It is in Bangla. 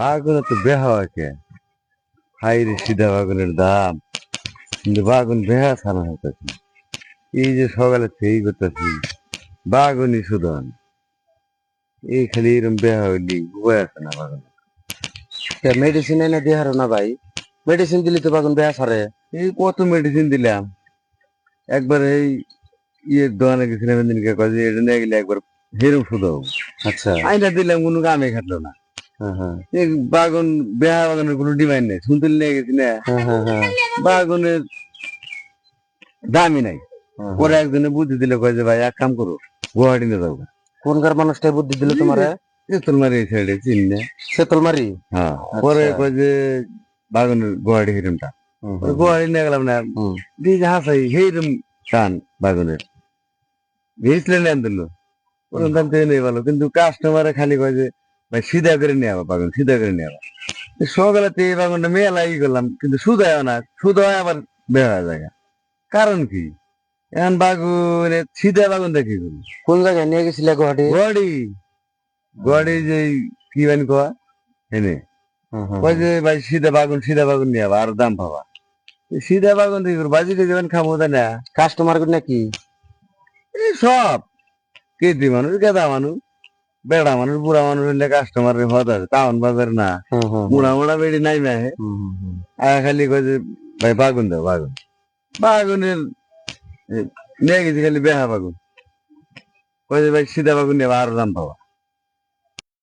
বাগুনে তো বেহা হয় কে হাই রে সিধা বাগুনের দাম। কিন্তু বাগুন বেহা ছাড়া হইতেছে। এই যে সকালে সেই করতেছি বাগুনই সুদন। এই খালি এরম বেহা হইলি উপায় আছে না বাগুন মেডিসিন এনে দিয়ে হারো না ভাই। মেডিসিন দিলি তো বাগুন বেয়া সারে এই কত মেডিসিন দিলাম? একবার এই ইয়ের দোকানে গেছিলাম দিনকে কয়ে এটা নিয়ে গেলে একবার হেরম সুদাও আচ্ছা। আইনা দিলাম কোনো কামে খাটলো না। এই বাগুন বেহা বাগানের কোনো ডিমান্ড নেই শুনতে নিয়ে গেছি না। হ্যাঁ হ্যাঁ হ্যাঁ। বাগুনের দামই নাই। হ্যাঁ। পরে একজনে বুদ্ধি দিলে কয় যে ভাই এক কাম করো গুয়াহাটি নিয়ে যাব কোনকার মানুষটাই বুদ্ধি দিল তোমারে? এই সাইডে চিনি না। সেতলমারি হ্যাঁ পরে আচ্ছা। কয় যে বাগানের গুয়াহাটি হিরমটা গুয়াহাটি নিয়ে গেলাম না। দিয়ে হাসাই সেইরম টান বাগানের। ভেজলেন দাম নেই ভালো। কিন্তু কাস্টমারে খালি কয় যে ভাই সিধা করে নিয়ে আবার বাগান সিধা করে নিয়ে আবার। সকালে তো এই বাগানটা মেলা ই করলাম কিন্তু সুদায় না সুদায় আবার বের হয়ে যায় কারণ কি? এখন বাগুনে সিধা বাগুন দেখি করব কোন জায়গায় নিয়ে গেছিলে গুয়াহাটি? গড়ি গড়ি যে কি বানি কোয়া? এনে। কয় যে ভাই সিধা বাগুন সিধা বাগুন নিয়ে আবার আরও দাম পাবা। সিধা বাগুন দেখি বাজিতে যাবেন খামো তাই না। কাস্টমার নাকি? এই সব। কেতি মানুষ গেদা মানুষ। বেড়া মানুষ বুড়া মানুষ হইলে কাস্টমার হত আছে টাউন বাজার না। বুড়া মুড়া মুড়া বেড়ি নাই মেয়ে। আর খালি কয়েছে ভাই বাগুন দাও বাগুন। বাগুনের নিয়ে গেছি খালি বেহা বাগুন। কয়েছে ভাই সিধা বাগুন নিয়ে আরও দাম পাবা।